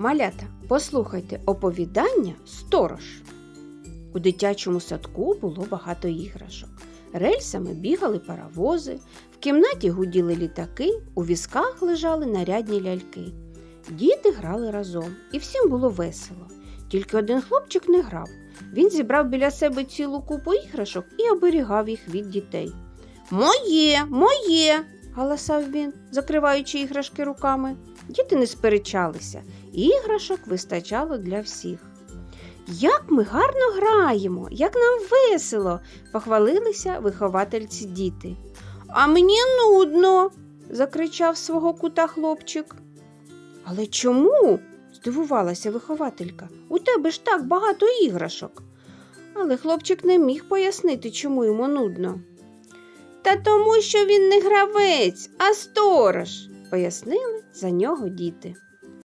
Малята, послухайте оповідання Сторож. У дитячому садку було багато іграшок. Рельсами бігали паровози, в кімнаті гуділи літаки, у візках лежали нарядні ляльки. Діти грали разом, і всім було весело. Тільки один хлопчик не грав. Він зібрав біля себе цілу купу іграшок і оберігав їх від дітей. Моє, моє. Галасав він, закриваючи іграшки руками. Діти не сперечалися, іграшок вистачало для всіх. Як ми гарно граємо, як нам весело, похвалилися виховательці діти. А мені нудно, закричав свого кута хлопчик. Але чому? здивувалася вихователька. У тебе ж так багато іграшок. Але хлопчик не міг пояснити, чому йому нудно. Та тому, що він не гравець, а сторож, пояснили за нього діти.